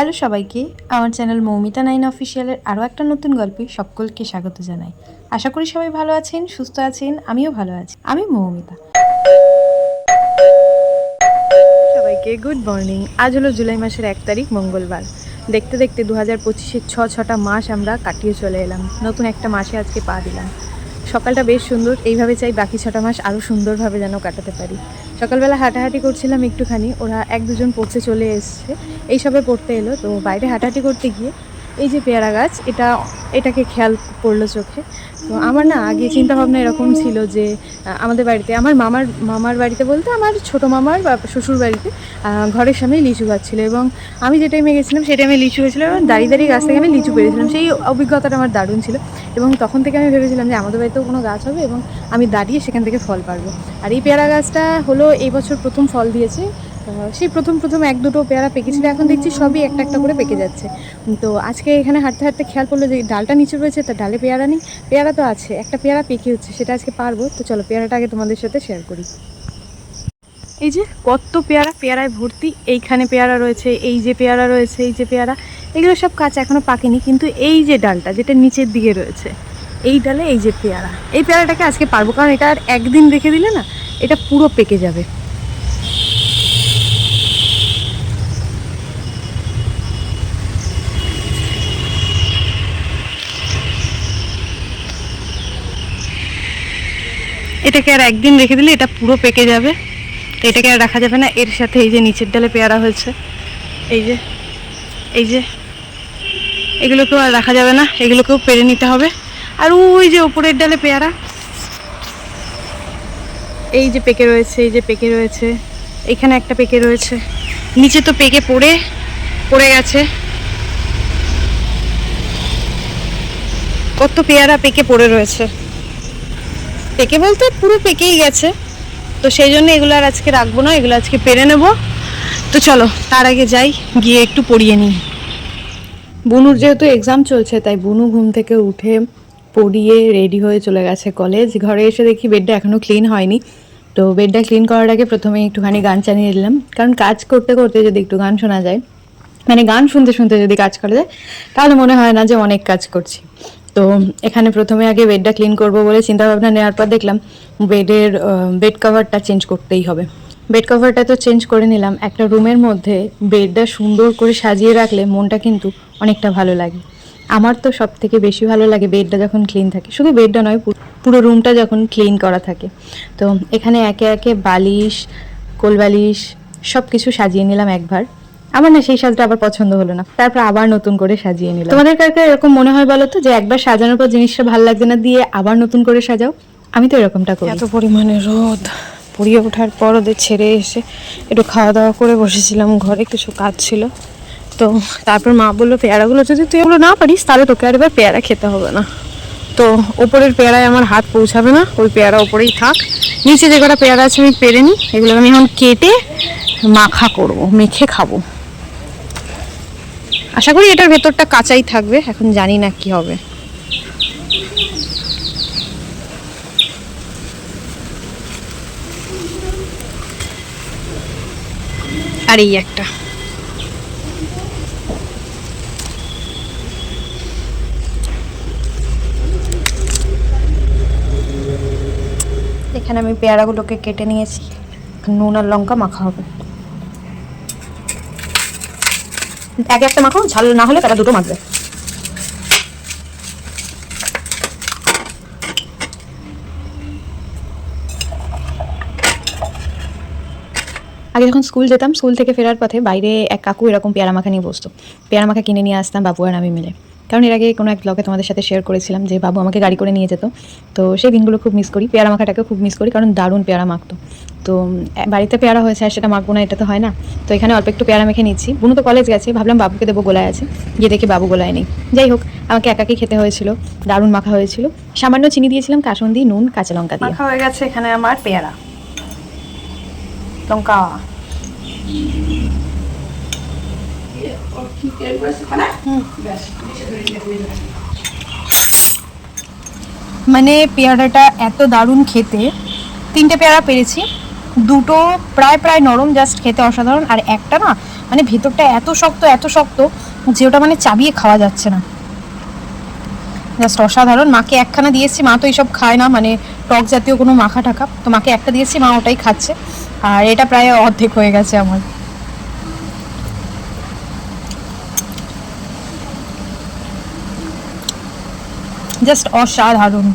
Hello সবাইকে, আমার channel Moumita nine অফিসিয়ালের আরও একটা নতুন গল্পে সকলকে স্বাগত জানাই। আশা করি সবাই ভালো আছেন, সুস্থ আছেন, আমিও ভালো আছি। আমি মৌমিতা। সবাইকে গুড মর্নিং। আজ হলো জুলাই মাসের এক তারিখ, মঙ্গলবার। দেখতে দেখতে দু হাজার পঁচিশের ছ ছটা মাস আমরা কাটিয়ে চলে এলাম। নতুন একটা মাসে আজকে পা দিলাম। সকালটা বেশ সুন্দর, এইভাবে চাই বাকি ছটা মাস আরও সুন্দরভাবে যেন কাটাতে পারি। সকালবেলা হাঁটাহাঁটি করছিলাম একটুখানি, ওরা এক দুজন পড়তে চলে এসছে। এইসবে পড়তে এলো, তো বাইরে হাঁটাহাঁটি করতে গিয়ে এই যে পেয়ারা গাছ, এটা, এটাকে খেয়াল পড়ল চোখে। তো আমার না আগে চিন্তা ভাবনা এরকম ছিল যে আমাদের বাড়িতে, আমার মামার মামার বাড়িতে বলতে আমার ছোট মামার বা শ্বশুর বাড়িতে ঘরের সামনে লিচু গাছ ছিল এবং আমি যে টাইমে গেছিলাম, সেই টাইমে লিচু হয়েছিল এবং দাঁড়িয়ে দাঁড়িয়ে গাছ থেকে আমি লিচু পেরেছিলাম। সেই অভিজ্ঞতাটা আমার দারুণ ছিল এবং তখন থেকে আমি ভেবেছিলাম যে, আমাদের বাড়িতেও কোনো গাছ হবে এবং আমি দাঁড়িয়ে সেখান থেকে ফল পারব। আর এই পেয়ারা গাছটা হলো এই বছর প্রথম ফল দিয়েছে। সেই প্রথম প্রথম এক দুটো পেয়ারা পেকেছিল, এখন দেখছি সবই একটা একটা করে পেকে যাচ্ছে। তো আজকে এখানে হাঁটতে হাঁটতে খেয়াল করল যে ডালটা নিচে রয়েছে, তা ডালে পেয়ারা নেই। পেয়ারা তো আছে, একটা পেয়ারা পেকে হচ্ছে, সেটা আজকে পারব। তো চলো পেয়ারাটা আগে তোমাদের সাথে শেয়ার করি। এই যে কত পেয়ারা পেয়ারায় ভর্তি, এইখানে পেয়ারা রয়েছে, এই যে পেয়ারা রয়েছে, এই যে পেয়ারা, এগুলো সব কাঁচা এখনও পাকেনি। কিন্তু এই যে ডালটা যেটা নিচের দিকে রয়েছে, এই ডালে এই যে পেয়ারা, এই পেয়ারাটাকে আজকে পারব। কারণ এটা আর একদিন রেখে দিলে না, এটা পুরো পেকে যাবে। এটাকে আর একদিন রেখে দিলে এটা পুরো পেকে যাবে। তো এটাকে আর রাখা যাবে না। এর সাথে এই যে নিচের ডালে পেয়ারা হয়েছে। এই যে এই যে। এগুলোকেও আর রাখা যাবে না। এগুলোকেও পেরে নিতে হবে। আর ওই যে ওপরের ডালে পেয়ারা। এই যে পেকে রয়েছে, এই যে পেকে রয়েছে। এখানে একটা পেকে রয়েছে। নিচে তো পেকে পড়ে পড়ে গেছে। কত পেয়ারা পেকে পড়ে রয়েছে। পেকে বলতে পুরো পেকেই গেছে। তো সেই জন্য এগুলো আর আজকে রাখব না, এগুলো আজকে পেরে নেব। তো চলো, তার আগে যাই, গিয়ে একটু পড়িয়ে নিই। বুনুর যেহেতু এক্সাম চলছে, তাই বুনু ঘুম থেকে উঠে পড়িয়ে রেডি হয়ে চলে গেছে কলেজ ঘরে এসে দেখি বেডটা এখনও ক্লিন হয়নি। তো বেডটা ক্লিন করার আগে প্রথমে একটুখানি গান চালিয়ে দিলাম কারণ কাজ করতে করতে যদি একটু গান শোনা যায় মানে গান শুনতে শুনতে যদি কাজ করা যায়, তাহলে মনে হয় না যে অনেক কাজ করছি। তো এখানে প্রথমে আগে বেডটা ক্লিন করব বলে চিন্তা ভাবনা নেওয়ার পর দেখলাম বেডের বেড কভারটা চেঞ্জ করতেই হবে। বেড কভারটা তো চেঞ্জ করে নিলাম। একটা রুমের মধ্যে বেডটা সুন্দর করে সাজিয়ে রাখলে মনটা কিন্তু অনেকটা ভালো লাগে। আমার তো সব থেকে বেশি ভালো লাগে বেডটা যখন ক্লিন থাকে। শুধু বেডটা নয়, পুরো রুমটা যখন ক্লিন করা থাকে। তো এখানে একে একে বালিশ, কোলবালিশ সব কিছু সাজিয়ে নিলাম একবার। আমার না সেই সাজটা আবার পছন্দ হলো না। তারপর আবার নতুন করে সাজিয়ে নিলাম। তোমাদের কার এরকম মনে হয় বলো তো যে একবার সাজানোর পর জিনিসটা ভালো লাগছে না দিয়ে আবার নতুন করে সাজাও? আমি তো এরকমটা করি। এত পরিমাণে রোদ। পড়িয়ে ওঠার পর ওদের ছেড়ে এসে একটু খাওয়া দাওয়া করে বসেছিলাম ঘরে, কিছু কাজ ছিল। তো তারপর মা বলল, পেয়ারাগুলো যদি তুই এগুলো না পারিস, তাহলে তোকে আর এবার পেয়ারা খেতে হবে না। তো ওপরের পেয়ারায় আমার হাত পৌঁছাবে না, ওই পেয়ারা ওপরেই থাক। নিচে যে কটা পেয়ারা আছে আমি পেরে নিই এগুলো আমি এখন কেটে মাখা করব, মেখে খাব। আশা করি এটার ভেতরটা কাঁচাই থাকবে, এখন জানি না কি হবে। আর এই একটা। এখানে আমি পেয়ারাগুলোকে কেটে নিয়েছি, নুন আর লঙ্কা মাখা হবে। এক একটা মাখো, ঝাল না হলে তারা দুটো মাখবে। আগে যখন স্কুল যেতাম, স্কুল থেকে ফেরার পথে বাইরে এক কাকু এরকম পেয়ারা মাখা নিয়ে বসতো। পেয়ারা মাখা কিনে নিয়ে আসতাম বাবু আর আমি মিলে। কারণ এর আগে কোনো এক ব্লগে তোমাদের সাথে শেয়ার করেছিলাম যে বাবু আমাকে গাড়ি করে নিয়ে যেত। তো সেই দিনগুলো খুব মিস করি, পেয়ারা মাখাটাকে খুব মিস করি, কারণ দারুণ পেয়ারা মাখতো। তো বাড়িতে পেয়ারা হয়েছে আর সেটা মাখবো না এটা তো হয় না। তো এখানে অল্প একটু পেয়ারা মেখে নিচ্ছি। বুনু তো কলেজ গেছে ভাবলাম বাবুকে দেবো গোলায় আছে। গিয়ে দেখি বাবু গোলায় নেই। যাই হোক আমাকে একাকি খেতে হয়েছিল দারুণ মাখা হয়েছিল। সামান্য চিনি দিয়েছিলাম কাসন্দি নুন কাঁচা লঙ্কা দিয়ে। মাখা হয়ে গেছে এখানে আমার পেয়ারা। লঙ্কা। মানে পেয়ারাটা এত দারুণ খেতে। তিনটে পেয়ারা পেরেছি। দুটো প্রায় প্রায় নরম জাস্ট খেতে অসাধারণ। আর একটা না মানে ভেতরটা এত শক্ত এত শক্ত যে ওটা মানে চাবিয়ে খাওয়া যাচ্ছে না। জাস্ট অসাধারণ। মাকে একখানা দিয়েছি মা তো এইসব খায় না মানে টক জাতীয় কোনো মাখা টাকা। তো মাকে একটা দিয়েছি মা ওটাই খাচ্ছে। আর এটা প্রায় অর্ধেক হয়ে গেছে আমার। জাস্ট অসাধারণ।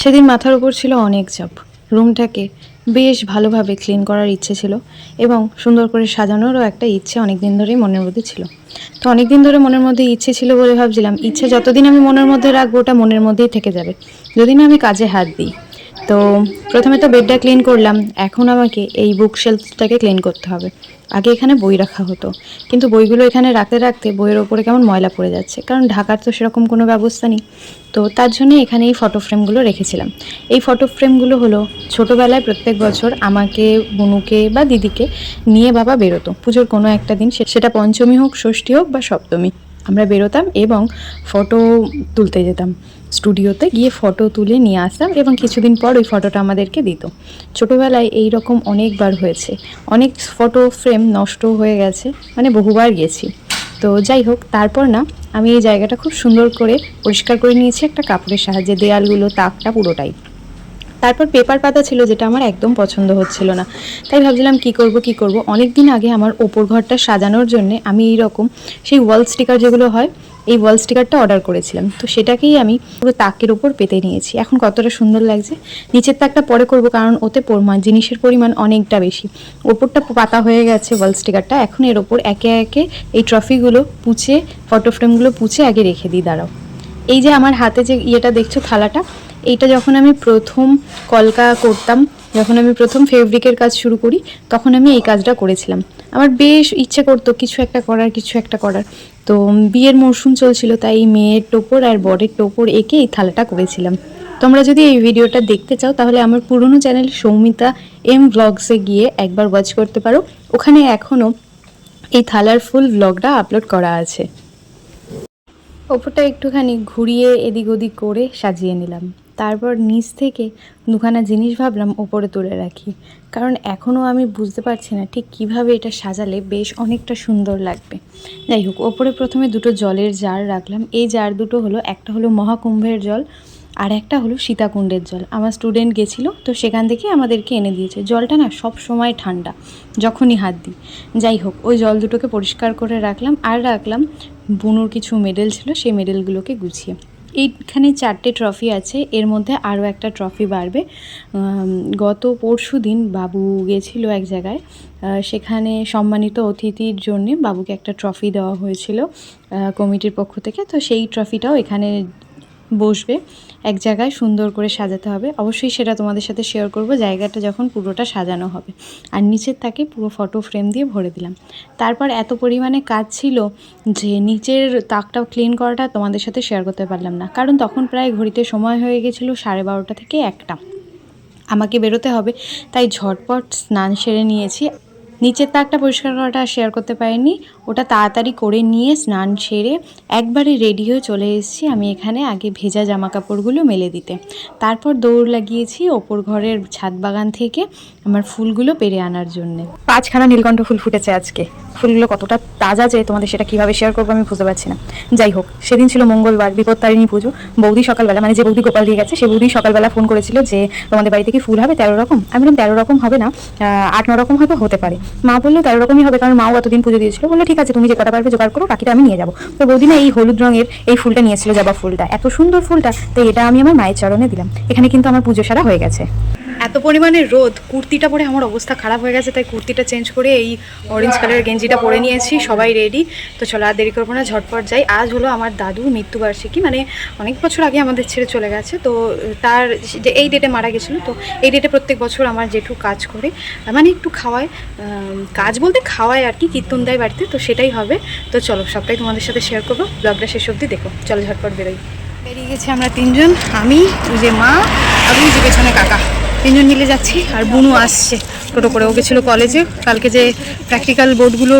সেদিন মাথার উপর ছিল অনেক চাপ। রুমটাকে বেশ ভালোভাবে ক্লিন করার ইচ্ছে ছিল এবং সুন্দর করে সাজানোরও একটা ইচ্ছে অনেক দিন ধরেই মনের মধ্যে ছিল। তো অনেক দিন ধরে মনের মধ্যে ইচ্ছে ছিল বলে ভাবছিলাম, ইচ্ছে যতদিন আমি মনের মধ্যে রাখব ওটা মনের মধ্যেই থেকে যাবে। যদি না আমি কাজে হাত দিই। তো প্রথমে তো বেডটা ক্লিন করলাম, এখন আমাকে এই বুক শেলফটাকে ক্লিন করতে হবে। আগে এখানে বই রাখা হতো, কিন্তু বইগুলো এখানে রাখতে রাখতে বইয়ের ওপরে কেমন ময়লা পড়ে যাচ্ছে, কারণ ঢাকার তো সেরকম কোনো ব্যবস্থা নেই। তো তার জন্য এখানে এই ফটো ফ্রেমগুলো রেখেছিলাম। এই ফটো ফ্রেমগুলো হলো ছোটোবেলায় প্রত্যেক বছর আমাকে, বনুকে বা দিদিকে নিয়ে বাবা বেরোতো। পুজোর কোনো একটা দিন সেটা পঞ্চমী হোক, ষষ্ঠী হোক বা সপ্তমী। আমরা বেরোতাম এবং ফটো তুলতে যেতাম। স্টুডিওতে গিয়ে ফটো তুলে নিয়ে আসতাম এবং কিছুদিন পর ওই ফটোটা আমাদেরকে দিত। ছোটোবেলায় এই রকম অনেকবার হয়েছে। অনেক ফটো ফ্রেম নষ্ট হয়ে গেছে মানে বহুবার গেছি। তো যাই হোক, তারপর না, আমি এই জায়গাটা খুব সুন্দর করে পরিষ্কার করে নিয়েছি একটা কাপড়ের সাহায্যে। দেয়ালগুলো, তাকটা পুরোটাই। তারপর পেপার পাতা ছিল যেটা আমার একদম পছন্দ হচ্ছিল না। তাই ভাবছিলাম কি করব কি করব? অনেক দিন আগে আমার ওপর ঘরটা সাজানোর জন্য আমি এই রকম সেই ওয়াল স্টিকার যেগুলো হয়, এই ওয়াল স্টিকারটা অর্ডার করেছিলাম। তো সেটাকেই আমি পুরো তাকের ওপর পেতে নিয়েছি। এখন কতটা সুন্দর লাগছে। নিচের তাকটা পরে করব কারণ ওতে পরিমাণ জিনিসের পরিমাণ অনেকটা বেশি। ওপরটা পাতা হয়ে গেছে ওয়াল স্টিকারটা এখন এর ওপর একে একে এই ট্রফিগুলো পুছে ফটো ফ্রেমগুলো পুছে আগে রেখে দিই, দাঁড়াও। এই যে আমার হাতে যে ইয়েটা দেখছ, থালাটা এইটা যখন আমি প্রথম কলকা করতাম, যখন আমি প্রথম ফেব্রিকের কাজ শুরু করি, তখন আমি এই কাজটা করেছিলাম। আমার বেশ ইচ্ছে করতো কিছু একটা করার, কিছু একটা করার। তো বিয়ের মরশুম চলছিল, তাই মেয়ের টোপর আর বরের টোপর এঁকে এই থালাটা করেছিলাম। তোমরা যদি এই ভিডিওটা দেখতে চাও, তাহলে আমার পুরনো চ্যানেল সৌমিতা এম ব্লগসে গিয়ে একবার ওয়াচ করতে পারো। ওখানে এখনও এই থালার ফুল ব্লগটা আপলোড করা আছে। ওপরটা একটুখানি ঘুরিয়ে এদিক ওদিক করে সাজিয়ে নিলাম। তারপর নিচ থেকে দুখানা জিনিস ভাবলাম ওপরে তুলে রাখি। কারণ এখনও আমি বুঝতে পারছি না ঠিক কীভাবে এটা সাজালে বেশ অনেকটা সুন্দর লাগবে। যাই হোক, ওপরে প্রথমে দুটো জলের জার রাখলাম। এই জার দুটো হলো, একটা হলো মহাকুম্ভের জল আর একটা হলো সীতাকুণ্ডের জল। আমার স্টুডেন্ট গেছিল, তো সেখান থেকে আমাদেরকে এনে দিয়েছে। জলটা না সব সময় ঠান্ডা, যখনই হাত দিই। যাই হোক, ওই জল দুটোকে পরিষ্কার করে রাখলাম আর রাখলাম বুনুর কিছু মেডেল ছিল, সেই মেডেলগুলোকে গুছিয়ে। এইখানে চারটে ট্রফি আছে, এর মধ্যে আরও একটা ট্রফি বাড়বে। গত পরশু দিন বাবু গেছিল এক জায়গায় সেখানে সম্মানিত অতিথির জন্যে বাবুকে একটা ট্রফি দেওয়া হয়েছিল কমিটির পক্ষ থেকে। তো সেই ট্রফিটাও এখানে বসবে, এক জায়গায় সুন্দর করে সাজাতে হবে। অবশ্যই সেটা তোমাদের সাথে শেয়ার করব, জায়গাটা যখন পুরোটা সাজানো হবে। আর নিচের তাকে পুরো ফটো ফ্রেম দিয়ে ভরে দিলাম। তারপর এত পরিমাণে কাজ ছিল যে নিচের তাকটা ক্লিন করাটা তোমাদের সাথে শেয়ার করতে পারলাম না। কারণ তখন প্রায় ঘড়িতে সময় হয়ে গেছিল সাড়ে বারোটা থেকে একটা। আমাকে বেরোতে হবে, তাই ঝটপট স্নান সেরে নিয়েছি। নিচের তাকটা পরিষ্কার করাটা শেয়ার করতে পারিনি। ওটা তাড়াতাড়ি করে নিয়ে স্নান সেরে একবারে রেডি হয়ে চলে এসেছি আমি এখানে আগে ভেজা জামা কাপড়গুলো মেলে দিতে। তারপর দৌড় লাগিয়েছি ওপর ঘরের ছাদ বাগান থেকে। আমার ফুলগুলো পেরে আনার জন্য। পাঁচখানা নীলকণ্ঠ ফুল ফুটেছে আজকে। ফুলগুলো কতটা তাজা যে তোমাদের সেটা কীভাবে শেয়ার করব আমি বুঝতে পারছি না। যাই হোক, সেদিন ছিল মঙ্গলবার, বিপত্তারিণী পুজো। বৌদি সকালবেলা মানে যে বৌদি গোপাল দিয়ে গেছে, সে বৌদি সকালবেলা ফোন করেছিল যে, তোমাদের বাড়িতে কি ফুল হবে? তেরো রকম? আমি বললাম, তেরো রকম হবে না আট, ন রকম হয়তো হতে পারে। মা বলল, তেরো রকমই হবে, কারণ মাও অতদিন পুজো দিয়েছিল। বলল, ঠিক আছে, তুমি যে কটা পারবে জোগাড় করো, বাকিটা আমি নিয়ে যাব। তো বৌদি না এই হলুদ রঙের এই ফুলটা নিয়েছিল, জবা ফুলটা। এত সুন্দর ফুলটা, তো এটা আমি আমার মায়ের চরণে দিলাম। এখানে কিন্তু আমার পুজো সারা হয়ে গেছে। এত পরিমাণে রোদ, কুর্তিটা পরে আমার অবস্থা খারাপ হয়ে গেছে, তাই কুর্তিটা চেঞ্জ করে এই অরেঞ্জ কালারের গেঞ্জিটা পরে নিয়েছি, সবাই রেডি তো চলো আর দেরি করব না, ঝটপট যাই। আজ হলো আমার দাদুর মৃত্যুবার্ষিকী মানে অনেক বছর আগে আমাদের ছেড়ে চলে গেছে, তো তার যে এই ডেটে মারা গেছিল, তো এই ডেটে প্রত্যেক বছর আমার জেঠু কাজ করে মানে একটু খাওয়ায় কাজ বলতে খাওয়ায় আর কি, কীর্তন দেয় বাড়িতে, তো সেটাই হবে। তো চলো সবটাই তোমাদের সাথে শেয়ার করব ব্লগটা শেষ অবধি দেখো। চলো ঝটপট বেরোই। বেরিয়ে গেছি আমরা তিনজন, আমি, যে মা, আর যে পেছনে কাকা। তিনজন মিলে যাচ্ছি আর বুনু আসছে টোটো করে। ও গেছিল কলেজে কালকে যে প্র্যাকটিক্যাল বোর্ডগুলো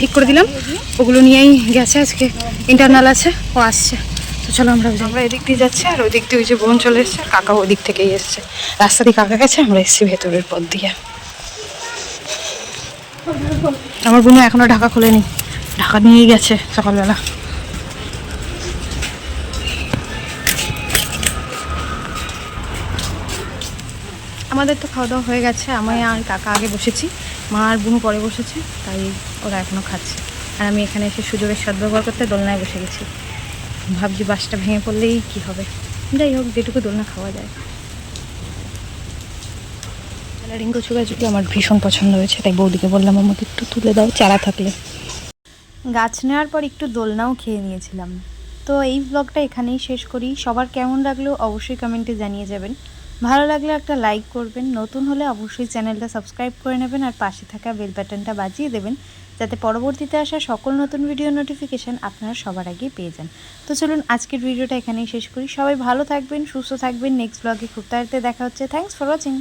ঠিক করে দিলাম ওগুলো নিয়েই গেছে আজকে। ইন্টারনাল আছে ও আসছে। তো চলো আমরা আমরা এদিক দিয়ে যাচ্ছি আর ওই দিক দিয়ে ওই যে বোন চলে এসছে আর কাকা ওদিক থেকেই এসছে। রাস্তা দিয়ে কাকা গেছে আমরা এসেছি ভেতরের পথ দিয়ে। আমার বোনু এখনও ঢাকা খোলেনি। ঢাকা নিয়েই গেছে সকালবেলা। আমাদের তো খাওয়া দাওয়া হয়ে গেছে। আমি আর কাকা আগে বসেছি। মা আর বুনু পরে বসেছে তাই ওরা এখনও খাচ্ছে। আর আমি এখানে এসে সুযোগের সদ্ব্যবহার করতে দোলনায় বসে গেছি। ভাবছি বাসটা ভেঙে পড়লেই কি হবে। যাই হোক যেটুকু দোলনা খাওয়া যায়। কালারিং কচু গাছগুলো আমার ভীষণ পছন্দ হয়েছে তাই বৌদিকে বললাম আমাকে একটু তুলে দাও চারা থাকলে। গাছ নেওয়ার পর একটু দোলনাও খেয়ে নিয়েছিলাম। তো এই ব্লগটা এখানেই শেষ করি। সবার কেমন লাগল অবশ্যই কমেন্টে জানিয়ে যাবেন। ভালো লাগলে একটা লাইক করবেন, নতুন হলে অবশ্যই চ্যানেলটা সাবস্ক্রাইব করে নেবেন আর পাশে থাকা বেল বাটনটা বাজিয়ে দেবেন, যাতে পরবর্তীতে আসা সকল নতুন ভিডিও নোটিফিকেশান আপনারা সবার আগে পেয়ে যান। তো চলুন আজকের ভিডিওটা এখানেই শেষ করি। সবাই ভালো থাকবেন, সুস্থ থাকবেন। নেক্সট ব্লগে খুব তাড়াতাড়ি দেখা হচ্ছে। Thanks for watching